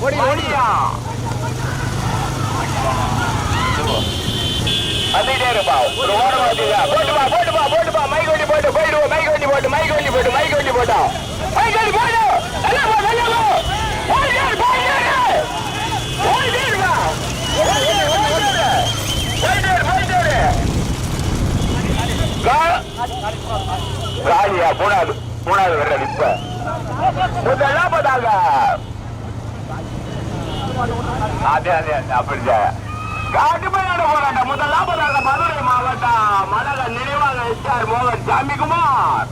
ஓடியா வந்துட்டே இருப்பா ஒரு ஓரம் வந்துடா போட்டுப்பா போட்டுப்பா போட்டுப்பா மைக் வண்டி போட்டு போயிடுவோம். மைக் வண்டி போட்டு மைக் வண்டி போட்டு மைக் வண்டி போட்டா. மைக் வண்டி போடு. நல்லா போ நல்லா போ. போயிட்டே இரு, போயிட்டே இரு. போயிட்டே இருப்பா. போயிட்டே இரு, போயிட்டே இரு. போயிட்டே இரு, போயிட்டே இரு. கா- காலியா மூணாவது மூணாவது வர்றது இப்ப முதலாவதாக அதே அதே அப்படிதான் கடுமையான போராட்டம். முதலாவதாக மதுரை மாவட்டம். மலக நினைவாக எஸ்ஆர் மோகன் சாமிக்குமார்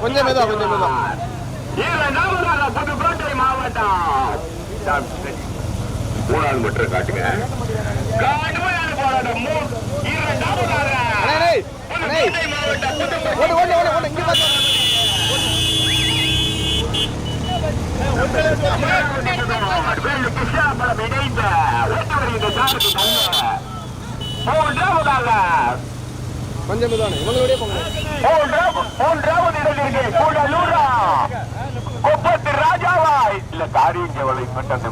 கொஞ்சம் மெதுவா, கொஞ்சம் மெதுவா. இரண்டாவதாக புதுக்கோட்டை மாவட்டம். மூணாவது மட்டும் காட்டுங்க. கடுமையான போராட்டம். மூ- இரண்டாவதாக அண்ணே, அண்ணே, அண்ணே. புதுக்கோட்டை மாவட்டம் புதுக்கோட்டை ஓடு ஓடு ஓடு ஓடு இங்க பாத்து கிருஷ்ணாபுரம் இணைந்த ஓட்டு வருகின்ற சாருக்கு நல்ல மூன்றாவதாக கொஞ்சம் இவங்களுடைய மூன்றாவது இடத்திற்கு கூடலூரா ராஜாவா இல்ல காரியஞ்சவளை மட்டும்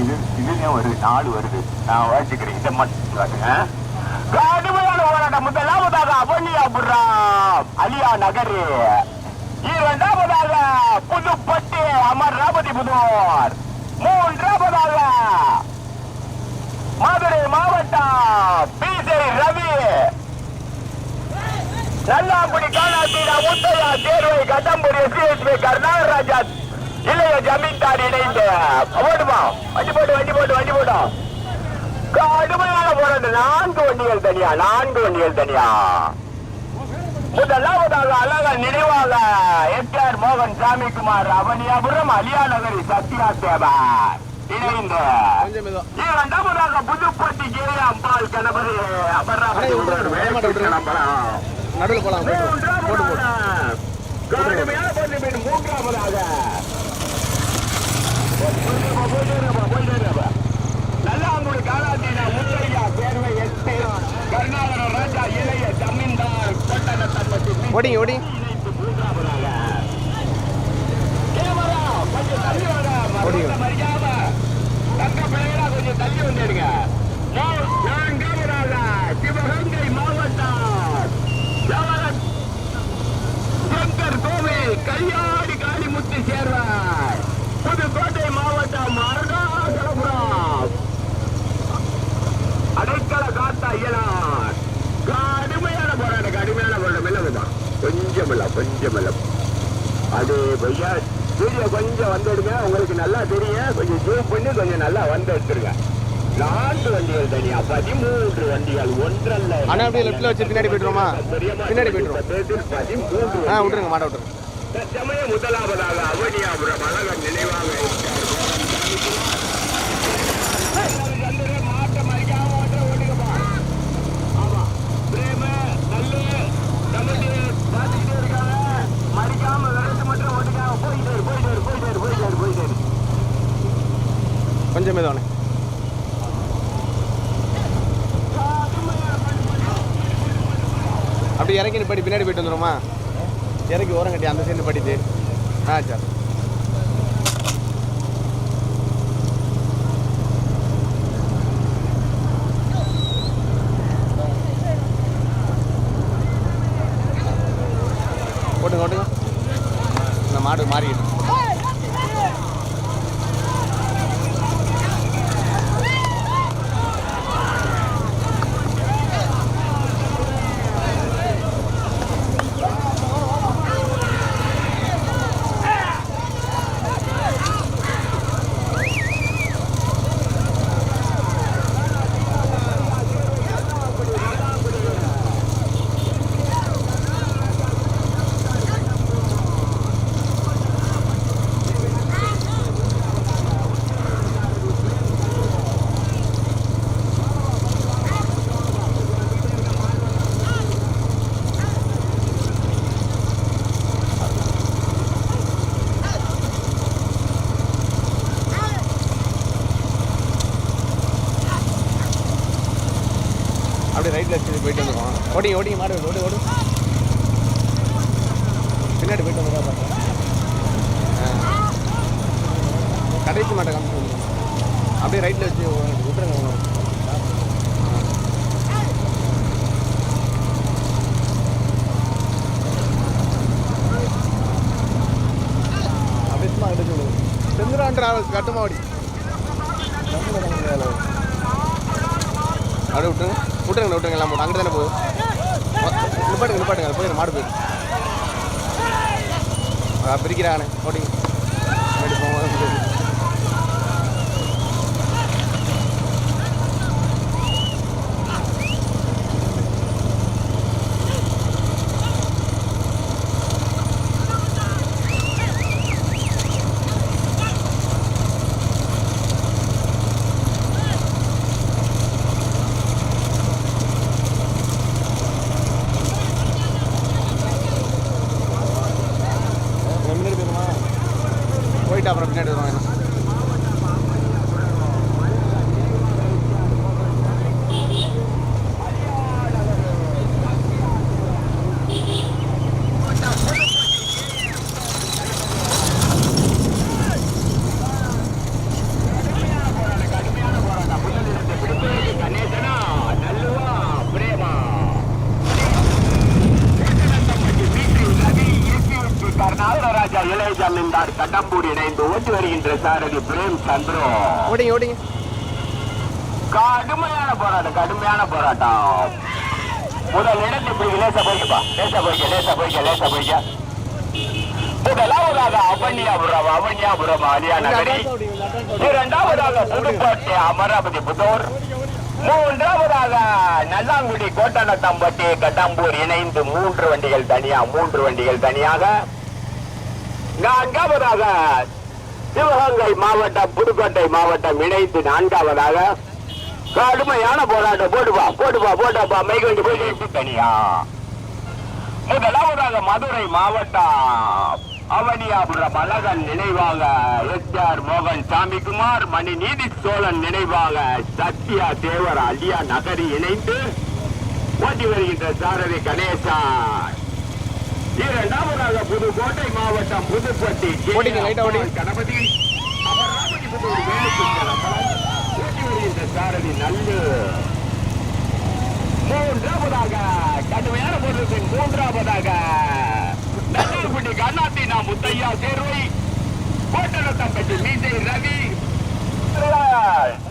இது இதுல ஒரு நாலு வருது. நான் வாசிக்கிறேன். இதை மட்டும் கடுமையான போராட்டம். முதலாவதாக அலியா நகர். புதுப்பட்டி புதூர். மூன்றாவதாக மதுரை மாவட்டம் பிஜே ரவி. நல்லாங்குடி காணாத்தீரா முத்தையா தேர்வை கடம்பூர் எஸ்பிஎஸ்பி கர்நாடராஜா இளைய ஜமீன்தார் இணைந்து. ஓடுமா வண்டி போட்டு வண்டி போட்டு வண்டி போட்டோம் கடுமையான போராட்டம் நான்கு வண்டிகள் தனியா நான்கு வண்டிகள் தனியா? முதலாவதாக அழக நினைவாக எஸ்ஆர் மோகன் சாமிக்குமார் அவனியாபுரம் அலியா நகரி சத்யா தேவர் இணைந்து. இரண்டாவதாக புதுப்பட்டி கே அம்பாள் கணபதி நடுவில் போலாம் கடுமையான மூன்றாவதாக நல்லாங்குடி காலாத்தீனா முத்தையா தேர்வை எட்டு கருணாகர ராஜா இளைய ஜமீன்தார் கொட்டன தன்மத்தி ஓடிங்க ஓடி. கையாடி மூன்றாவதாக கேமரா கொஞ்சம் தள்ளி வாங்க ஓடிங்க. மறுபடியும் மறிக்காம தங்க பிள்ளைகளா கொஞ்சம் தள்ளி வந்துடுங்க மூ- நான்காவதாக சிவகங்கை மாவட்டம் ஜவஹர் சங்கர் கோவில் கையாடி காளிமுத்து சேர்வார் புதுக்கோட்டை மாவட்டம் அருணாச்சலபுரம் அடைக்கல காத்தா இயலார் கடுமையான போராட்டம் கடுமையான போராட்டம் இல்லைங்கம்மா கொஞ்சம் இல்ல கொஞ்சம் இல்ல அது பையா வீடியோ கொஞ்சம் வந்துடுங்க உங்களுக்கு நல்லா தெரியும். கொஞ்சம் ஜூம் பண்ணி கொஞ்சம் நல்லா வந்து எடுத்துருங்க. நான்கு வண்டிகள் தனியா பதிமூன்று வண்டிகள் ஒன்றல்ல. அண்ணா, அப்படியே leftல வச்சு பின்னாடி போயிட்டுருவோமா? பின்னாடி போயிட்டுருவோம். பதிமூன்று ஆ விட்டுருங்க மாட்ட விட்டுருங்க. தற்சமய முதலாவதாக அவனியாபுரம் அழகன் நினைவாக இருக்கிறார். மாற்றம் அடிக்காம ஓட்டுற ஓட்டுங்கப்பா. ஆமா. பிரேமு, நல்லு, தமிழ் பார்த்துக்கிட்டே இருக்காங்க. மறிக்காம விரட்டு மட்டும் ஓட்டுங்க. போயிட்டே இரு, போயிட்டே இரு, போயிட்டே இரு, போயிட்டே இரு, போயிட்டே இரு. கொஞ்சம் மெதுவானே அப்படி இறங்கி படி பின்னாடி போயிட்டு வந்துருமா இறங்கி ஓரம் கட்டி அந்த சைடு படிச்சு ஆ சரி ஓட்டுங்க ஓட்டுங்க இந்த மாடு மாறிக்கிட்டு வச்சு போயிட்டு ஓடி ஓடி மாடு ஓடு ஓடு. பின்னாடி போயிட்டு வந்து பார்த்தேன் கடைக்கு மாட்டை காமிச்சு அப்படியே ரைட்டில் வச்சு விட்டுருங்க. அப்படியே சும்மா எடுத்து விடுங்க செந்துரான் டிராவல்ஸ் கட்டுமாடி அப்படியே விட்டுருங்க. விட்டுருங்க விட்டுருங்க எல்லாம் போட்டு. அங்கே தானே போகுது நிப்பாட்டுங்க நிப்பாட்டுங்க அது போயிடும் மாடு போயிடும் பிரிக்கிறானே ஓட்டிங்க போகும்போது போங்க இங்க முன்னாடி போயிருமா போயிட்டு அப்புறம் பின்னாடி வருவாங்க என்ன கணேசனா நல்லுவா பிரேமா கர்நாடகராஜா இளையஜாமீன்தார் கட்டம்பூர் இணைந்து வருகின்ற சாரதி பிரேம் சந்திரோ. ஓடிங்க ஓடிங்க. கடுமையான போராட்டம் கடுமையான போராட்டம். முதல் இடத்தை பிடிக்க லேசா போய்க்கப்பா லேசா போய்க்க லேசா போய்க்க லேசா போய்க்க முதலாவதாக அவன்யாபுரம் அவன்யாபுரம் அலியா நகரி. இரண்டாவதாக புதுக்கோட்டை அமராவதி புதூர். மூன்றாவதாக நல்லாங்குடி கோட்டநத்தம்பட்டி கட்டாம்பூர் இணைந்து மூன்று வண்டிகள் தனியா மூன்று வண்டிகள் தனியாக. நான்காவதாக சிவகங்கை மாவட்டம் புதுக்கோட்டை மாவட்டம் இணைந்து நான்காவதாக கடுமையான போராட்டம். போட்டுப்பா போட்டுப்பா போட்டப்பா மைக் வண்டி போயிட்டு தனியா? முதலாவதாக மதுரை மாவட்டம் அவனியாபுரம் அழகன் நினைவாக எஸ் ஆர் மோகன் சாமிக்குமார் மணி நீதி சோழன் நினைவாக சத்யா தேவர் அலியா நகரி இணைந்து ஓட்டி வருகின்ற சாரதி கணேசன் இரண்டாவதாக புதுக்கோட்டை மாவட்டம் புதுப்பட்டி. கணபதி. சாரதி நல்லு மூன்றாவதாக கடுமையான பொருளுக்கு மூன்றாவதாக நல்லூர்பட்டி கண்ணாத்தி நான் முத்தையா சேர்வை கோட்டரத்தம்பட்டி மீசை ரவி.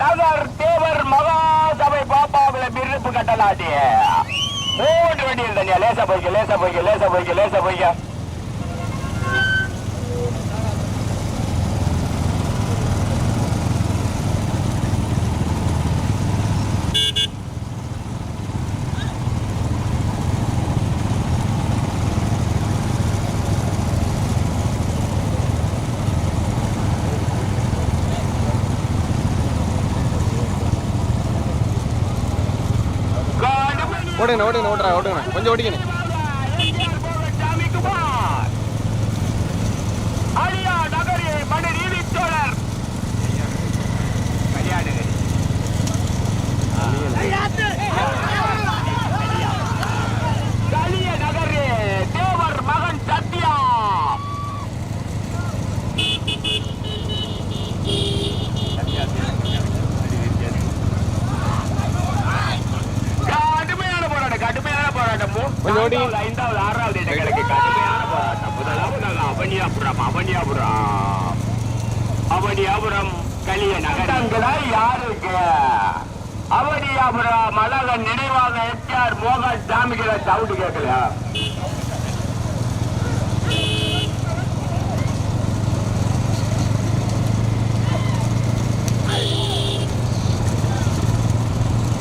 நகர் தேவர் மகாசபை பாப்பாவில பிரிப்பு கட்டலாட்டி மூன்று வண்டி இருந்தா லேசா போய்க்க லேசா போய்க்க லேசா போய்க்க லேசா போய்க்க. ஓடுங்க ஓடுங்க ஓட்டுறா ஓடுங்க கொஞ்சம் ஓடிக்கணும் சாமிக்குமார் அழியா நகரி மணி நீதி சோழர் கல்யாணகிரி கலிய நகரே தேவர் மகன் சத்யா கடுமையான போராட்டம் கடுமையான நான்காவது, ஐந்தாவது ஆறாவது இடங்களுக்கு கடுமையான போராட்டம் முதலாவது அவனியாபுரம் அவனியாபுரம். அவனியாபுரம் கலிய நகரங்களா யாருக்கு? அவனியாபுரம் அழகன் நினைவாக எஸ்ஆர் மோகன் சாமிகளை சவுண்டு கேட்கல.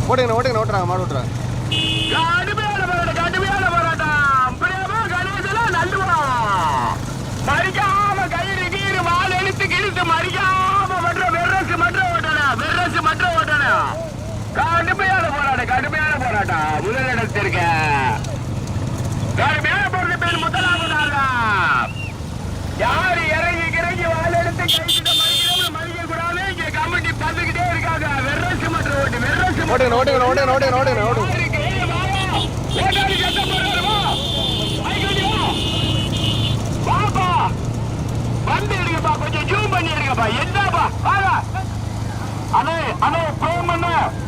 ஓடுங்க ஓடுங்க ஓட்டுறாங்க மாடு ஓட்டுறாங்க கடுமையான போராட்டம் கடுமையான போராட்டம் பிரேமா கணேசனா நல்லுவா மறிக்காம கயிறு கீறு வால் மட்டும் கிழித்து மறிக்காம மற்ற வெர்ரசு மற்ற ஓட்டன வெர்ரசு மற்ற ஓட்டன கடுமையான போராட்டம் கடுமையான போராட்டம். முதலிடத்திற்கு கடுமையான போராட்டம் பேர் முதலாவதாக யாரு இறங்கி இறங்கி வால் கைக்கிட்ட மறிக்கிறவங்க மறிக்க கூடாது இங்க கமிட்டி பார்த்துக்கிட்டே இருக்காங்க. வெர்ரசு மற்ற ஓட்டு வெர்ரசு ஓடுங்க ஓடுங்க ஓடுங்க ஓடுங்க ஓடுங்க. அண்ணே அண்ணே பிரேமண்ண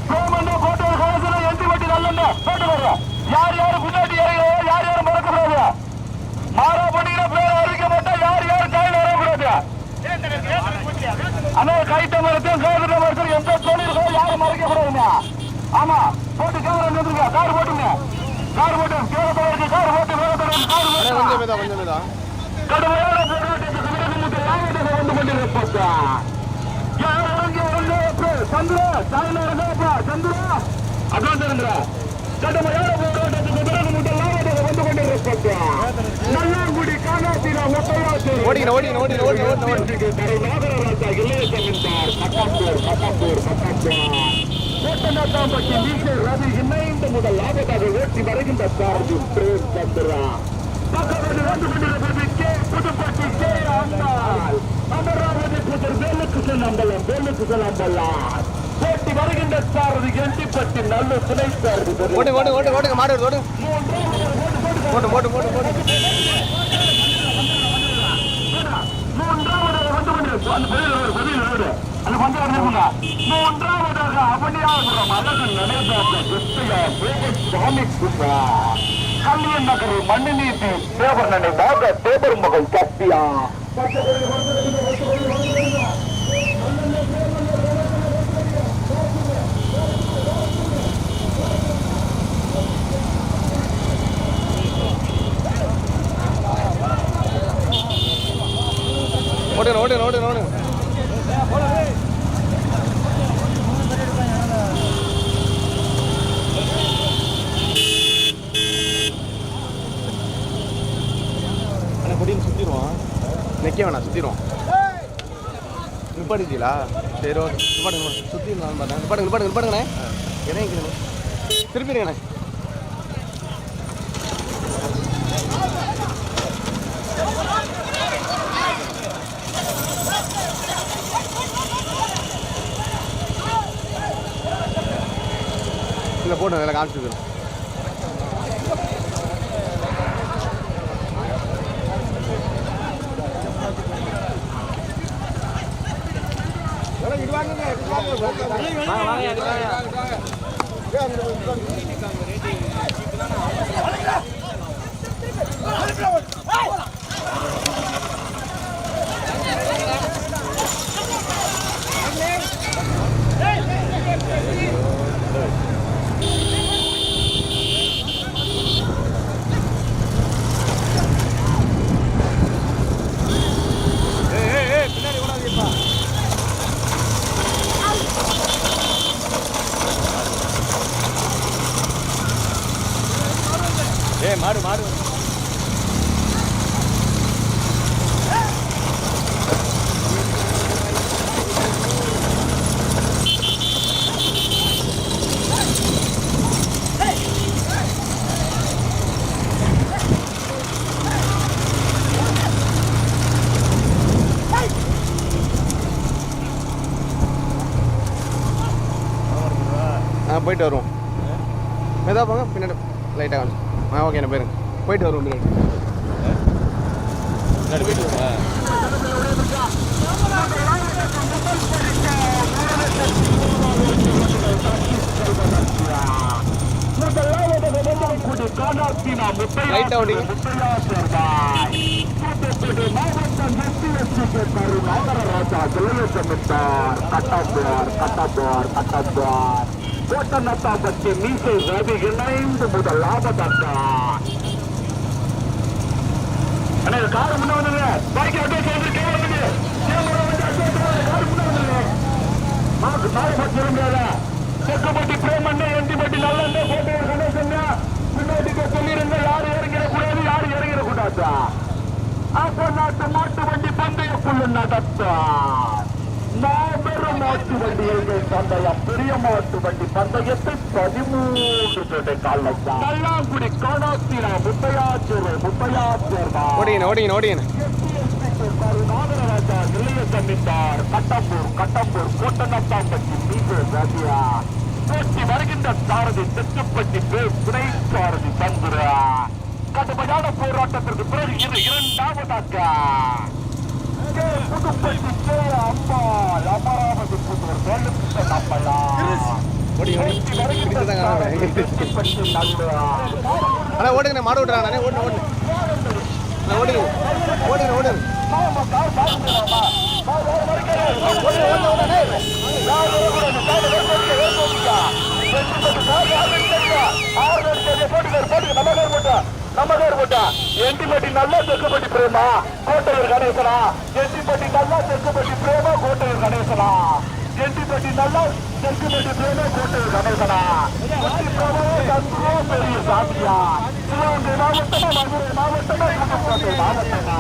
பிரேமண்ண போட்டு கலசல எந்தி வட்டி நல்லண்ண போட்டு வர்ற யார் யார் முன்னாடி இறங்குறோ யார் யார் மறக்கக்கூடாது. மாறா பண்ணிக்கிற பேர் அறிக்க மாட்டா யார் யார் கையில் வரக்கூடாது. அண்ணே கைட்ட மரத்தையும் கைவிட்ட மரத்தையும் எந்த தொழிலுக்கோ யாரும் மறைக்கக்கூடாதுங்க ஆமா போட்டு கேமரா நின்றுங்க கார் போட்டுங்க. கார் போட்டு கேரளத்தில் கார் போட்டு கார் போட்டு கடுமையான லாபத்தை வந்து கொண்டிருப்பா யார் இறங்கி வரங்க சந்திரா சாயல இருங்கப்பா சந்திரா. அதான் சந்திரா. கடுமையான போராட்டத்துக்கு விடமுட்டு லாபத்தை வந்து கொண்டிருப்பா நல்லாங்குடி காணாத்திரா மொட்டையாச்சு ஓடிக்கணும் ஓடிக்கணும் ஓடிக்கணும் ஓடிக்கணும் ஓடிக்கணும் தரை நாகராஜா இளையசமிந்தார் கட்டாம்பூர் கட்டாம்பூர் கட்டாம்பூர் கோட்டநாட்டாம்பட்டி நீச்சல் ரவி இணைந்து முதல் லாபத்தாக ஓட்டி வருகின்ற சாரதி பிரேம் சந்திரா. பக்கத்தில் வந்து கொண்டிருப்பது கே புதுப்பட்டி கே. ஆண்டாள் அமராவதி வேலுக்கு செல்லம்பலம் வேலுக்கு செல்லம்பலாம் ஓட்டி வருகின்ற சாரதி எண்டிப்பட்டி நல்ல துணை சாரதி ஓடுங்க ஓடுங்க ஓடுங்க ஓடுங்க மாடு வருது, ஓடுங்க போட்டு போட்டு போட்டு போட்டு. மூன்றாவதாக வந்து கொண்டிருக்கும் அந்த பதில் ஒரு அது கொஞ்சம் மூன்றாவதாக அழகு நடைபெற்ற கிருஷ்ணயா தேவர் குப்பா நகரில் மண்ணு நீட்டி தேவர் நினைவாக தேவர் மகள் கத்தியா ஓடுங்க ஓடுங்க ஓடுங்க ஓடுங்க அண்ணா கொடின்னு சுற்றிடுவோம் நிற்க வேணாம் சுற்றிடுவோம் நிப்பாட்டிட்டீங்களா? சரி ஓகே. நிப்பாடுங்க சுற்றிடலாம் பார்த்தேன் நிப்பாடுங்க நிப்பாடுங்க நிப்பாடுங்கண்ணே இறங்கிக்கணும் திருப்பிடுங்கண்ணே இல்லை போட்டு 2時間の0.1 போயிட்டு வருவோம். மெதா போங்க பின்னாடி லைட்டாக காமிச்சு. ஆ ஓகே என்ன போயிருங்க. போயிட்டு வருவோம் பின்னாடி. பின்னாடி போயிட்டு வருவோம். Right out இங்க. பற்றி மீசை ரவி இணைந்து முதல் லாபத்தான் அண்ணா இது கார் முன்ன வந்துருங்க பைக் அப்படியே சேர்ந்து கேமரா வந்து கேமரா வந்து அப்படியே கார் முன்ன வந்துருங்க மாக்கு நாய் பத்தி இருந்தால செக்கப்பட்டி பிரேமண்ணே எண்டிப்பட்டி நல்லண்ணே போட்டு கணேசண்ணா முன்னாடிக்கு சொல்லிருங்க யாரு இறங்கிட கூடாது யாரு இறங்கிட கூடாதா அப்ப நாட்டு மாட்டு வண்டி பந்தய புல்லு நடத்தான் மாபெரும் மாட்டு வண்டி எங்கள் பந்தயம் பெரிய மாட்டு வண்டி பந்தயத்தை பதிமூன்று சட்டை காலம் நல்லாங்குடி காணாத்திரா முத்தையாச்சூர் முத்தையாச்சூர் நாகராஜா நிலைய சந்தித்தார் கட்டம்பூர் கட்டம்பூர் கோட்டநத்தாம்பட்டி மீது போட்டி வருகின்ற சாரதி தெற்குப்பட்டி பேர் துணை சாரதி சந்திரா கடுமையான போராட்டத்திற்கு பிறகு இது இரண்டாவதாக அண்ணா ஓடுங்கண்ணே மாடு விட்டுறாங்க அண்ணே ஓடுங்க ஓடுங்க அண்ணா ஓடுங்க ஓடுங்க ஓடுங்க. எண்டிப்பட்டி நல்லா தெற்குப்பட்டி பிரேமா கோட்டையூர் கணேசனா எண்டிப்பட்டி நல்லா தெற்குப்பட்டி பிரேமா கோட்டையூர் கணேசனா எண்டிப்பட்டி நல்லா தெற்குப்பட்டி பிரேமா கோட்டையூர் கணேசனா குட்டி பிரபுவே தந்துரோ பெரிய சாமியா சிவகங்கை மாவட்டமா மதுரை மாவட்டமா புதுக்கோட்டை மாவட்டமா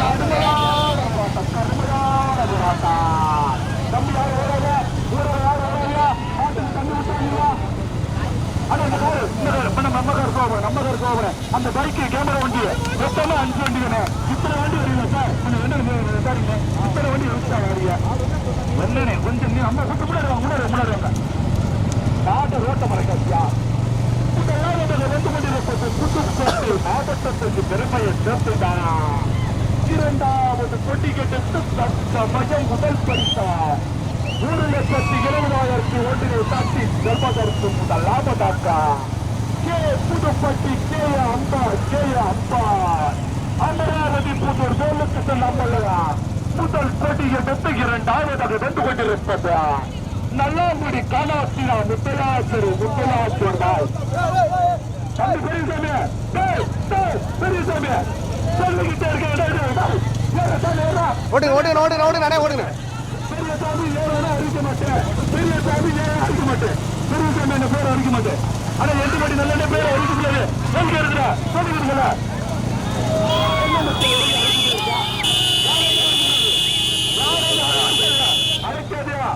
கடுமையான போராட்டம், கடுமையான போராட்டம். தம்பி யார் வராங்க? ஊரர் யார் வராங்க? ஆட்டுக்கு தண்ணி ஊத்துறீங்களா? அண்ணா, கோபுரம், நம்ம கோபுரம். அந்த பைக்கு கேமரா வண்டி மொத்தமா அஞ்சு வண்டி வேணும் இத்தனை வண்டி வரீங்களா சார்? கொஞ்சம் என்ன விசாரிங்க இத்தனை வண்டி வச்சுட்டா வரீங்க என்னண்ணே கொஞ்சம் நீ அம்மா கொஞ்சம் முன்னாடி வாங்க முன்னாடி முன்னாடி வாங்க. நாட்டு ரோட்ட மறைக்காசியா மாவட்டத்திற்கு பெருமையை சேர்த்துட்டானா இரண்டாவது கொட்டிக்கட்டு சமயம் முதல் பரிசா ஒரு லட்சத்தி இருபதாயிரத்தி ஒன்றினை தாக்கி செல்வதற்கு முதலாவதாக K Pudupatti K Amba K Amba Amaravathi Puthur வேலுக்கு செல்லாமல்லா முதல் கொடியை இரண்டாவதாக வென்று கொண்டிருப்பது நல்லாங்குடி காலாசிரா முத்தலாச்சரு முத்தலாச்சர் தம்பி பெரியசாமி டேய், டேய், பெரியசாமி சொல்லிக்கிட்டே இருக்கேன் ஓடுங்க ஓடுங்க ஓடுங்க ஓடுங்க அண்ணே ஓடுங்க. பெரியசாமி ஏறனா அடிக்க மாட்டேன்? பெரியசாமி ஏற அடிக்க மாட்டேன்? பெரியசாமி என்ன பேர் அடிக்க மாட்டேன் ஆனா எட்டு மணி நல்ல பேர் அடிக்க முடியாது சொல்லிக்க இருக்கிறா சொல்லிக்கிறீங்கள அடைக்காதியா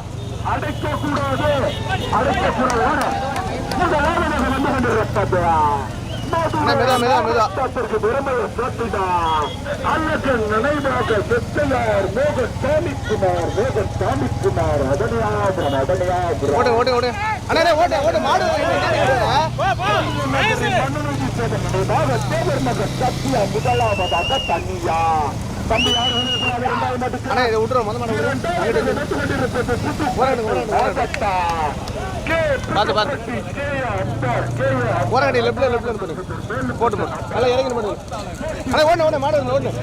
அடைக்க கூடாது அடைக்க கூடாது வந்து மெதுவா, மெதுவா. அதற்கு பெருமையை சேர்த்துதான் அல்லது நினைவாக செத்தனார் மோக சாமிக்குமார் மோக சாமிக்குமார் அதனையாபுரம் அதனையாபுரம் ஓடுங்க ஓடுங்க ஓடுங்க அண்ணா ஓடு ஓடு மாடு. நினைவாக தேவர் மகன் சத்யா முதலாவதாக மட்டும் அண்ணா இதை விட்டுருவோம். மொதல் பார்த்து, பார்த்து. ஓரங்கடி லெஃப்ட்ல லெஃப்ட்ல பண்ணு போட்டு போட்டு நல்லா இறங்கி பண்ணுங்க அண்ணா ஓடணும் ஓடணும் மாடு ஓடணும்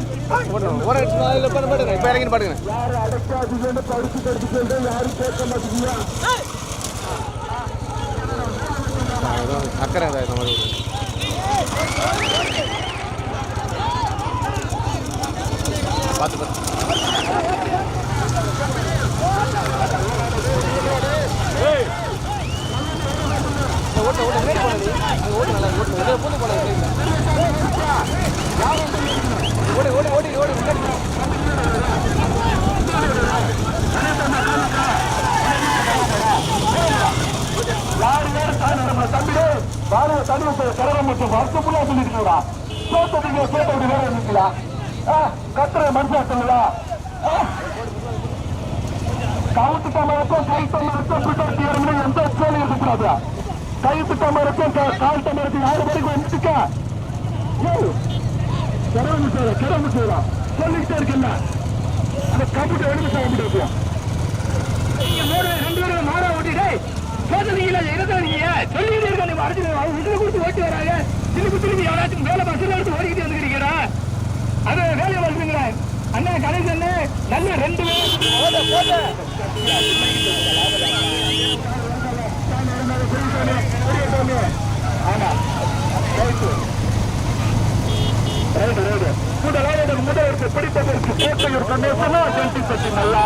ஓடணும் ஓடணும் ஓரங்கடி லெஃப்ட் பாடுங்க இப்போ இறங்கி பாடுங்க அதான் அக்கறை தான் இந்த மாதிரி. பார்த்து பார்த்து ஓட்டு ஓட்டு முன்னாடி போனது ஓட்டு நல்லா ஓட்டு ஒரே போட்டு போனது ஓடி ஓடி ஓடி ஓடி முன்னாடி யாரு யாரு தானே நம்ம தம்பிடு வாழ தண்ணி கரகம் மற்றும் வருஷப்புள்ளா சொல்லிருக்கா சோத்ததுங்க சோத்த அப்படி வேற இருந்துங்களா கத்துற மனுஷாட்டுங்களா கவுத்து டமரக்கும் கை டமரக்கும் பிட்டர் தீரம்னு எந்த சோழி இருக்கக்கூடாது கைத்து டமரக்கும் கால் டமரக்கும் ஆறு வரைக்கும் வந்துட்டுக்கா கிடவு செய்யல கிடவு செய்யலாம் சொல்லிக்கிட்டே இருக்குல்ல அந்த கம்ப்யூட்டர் எடுத்து செய்ய முடியாது நீங்க மூணு ரெண்டு பேரும் மாடா ஓட்டிட்டே சோதனையில இருந்தீங்க சொல்லிட்டு இருக்க நீங்க? அடிச்சு இதுல கொடுத்து ஓட்டி வராங்க. திருப்பி திருப்பி யாராச்சும் வேலை பஸ்ல எடுத்து ஓடிக்கிட்டு வந்துக்கிறீங்களா அது வேலையை வளர்த்துங்களா அண்ணா கணேஷ் நல்ல ரெண்டு பேரும். போத போத முதலாவது முதலுக்கு பிடிப்பதற்கு கோட்டையூர் கணேசனா என்டி பட்டி நல்லா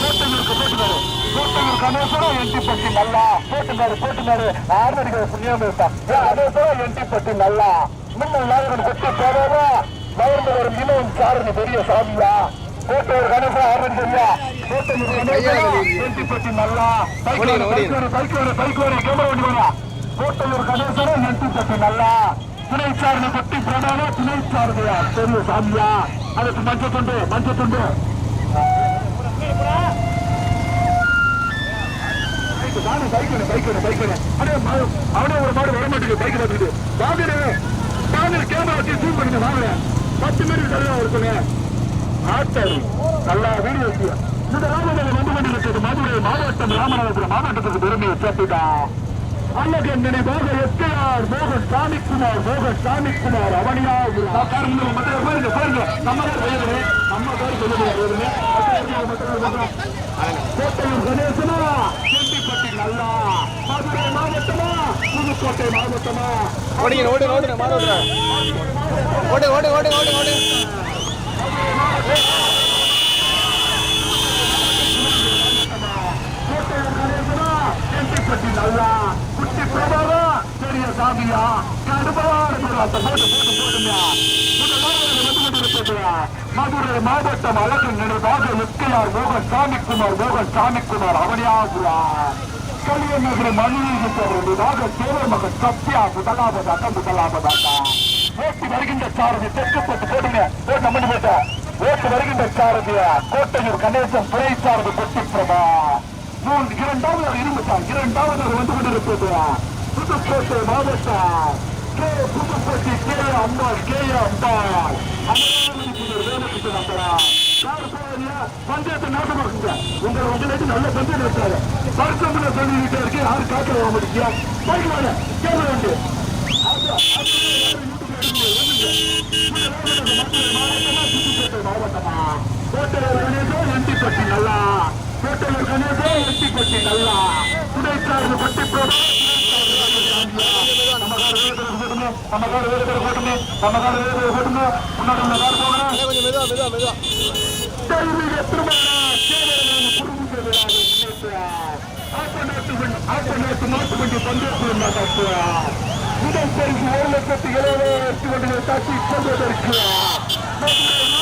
கோட்டையூருக்கு போட்டுக்காரு கோட்டையூர் கணேசனா என்டி பட்டி நல்லா போட்டுக்காரு போட்டுக்காரு ஆர்மடிக்கிற புண்ணியம் இருக்கா கணேசனா என்டி பட்டி நல்லா மின்னல் நாயகன் கொட்டி போதாதா வளர்ந்து வரும் இளவன் சாரணி பெரிய சாமியா கோட்டையூர் கணேசா ஆரம்பிச்சிருந்தா கோட்டையூர் கணேசனா என்டி பட்டி நல்லா பைக். வர பைக் வர பைக் வர கேமரா வண்டி வரா. கோட்டையூர் கணேசனா என்டி பட்டி நல்லா துணை சாரணி கொட்டி போடாதா துணை சாரதியா பெரிய சாமியா. அதுக்கு மஞ்சள் துண்டு மஞ்சள் துண்டு. அவனே ஒரு மாடு வர மாட்டேங்குது பைக் வந்துட்டு வாங்குறேன் வாங்குற கேமரா வச்சு ஜூம் பண்ணுங்க வாங்குறேன் பத்து மீட்டர் தள்ளி இருக்குங்க ஆத்தரி நல்லா வீடியோ இந்த ராமநகர் வந்து கொண்டிருக்கிறது மதுரை மாவட்டம் ராமநாதபுரம் மாவட்டத்துக்கு பெருமையை சேர்த்துதா அழகன் நினைவாக எஸ்கேஆர் மோகன் சாமிக்குமார் மோகன் சாமிக்குமார் அவனியா பாருங்க பாருங்க. நம்ம பேர் சொல்லுது நம்ம பேர் சொல்லுது கோட்டையும் கணேசனா? செண்டிப்பட்டி நல்லா. மதுரை மாவட்டமா? புதுக்கோட்டை மாவட்டமா? ஓடிங்க ஓடுங்க ஓடுங்க. ஓடு ஓடு ஓடு ஓடு ஓடு. நல்லா குட்டி பிரபாவா பெரிய சாமியா கடுமையான போராட்டம் போட்டு போட்டு போடுங்க மதுரை மாவட்டம் அழகு நினைவாக முக்கியார் மோகன் சாமிக்குமார் மோகன் சாமிக்குமார் அவனியாபுரா கலியநகர தொடர்பாக சேவர் மகன் சத்யா முதலாவதாக முதலாவதாக வருகின்ற சாரதி தெற்கப்பட்டு போடுங்க ஓட்ட மணி போட்ட ஓட்டு வருகின்ற சாரதிய கோட்டையூர் கணேசன் துறை சாரதி கொட்டி பிரபா மூன்று இரண்டாவது அவர் இருந்துட்டார் இரண்டாவது அவர் வந்து கொண்டிருப்பது புதுக்கோட்டை மாவட்டம் K Pudukkottai K Ambal K Ambal panchayat நாசமாக்குங்க உங்களை உங்களுக்கு நல்ல பஞ்சாயத்து வச்சாரு வருஷம்ல சொல்லிக்கிட்டே இருக்கு யாரு காக்கல முடிக்கியா படிக்கலாங்க கேட்க வேண்டு கோட்டையூர் கணேசம் எண்டிப்பட்டி நல்லா கோட்டையூர் கணேசம் எண்டிப்பட்டி நல்லா துணைச்சார்ந்து பட்டி போடும் நம்ம காடு வேறு பேர் போட்டுமே நம்ம காடு வேறு பேர் போட்டுமே முன்னாடி உள்ள காடு போகணும் அண்ணே, கொஞ்சம் மெதுவா மெதுவா மெதுவா தெய்வீக திருமண சேவையான குடும்ப வண்டி பந்தயத்தில் முதல் பரிசு ஒரு லட்சத்தி எழுபதாயிரத்தி ஒன்று தாக்கி செல்வதற்கு மதுரை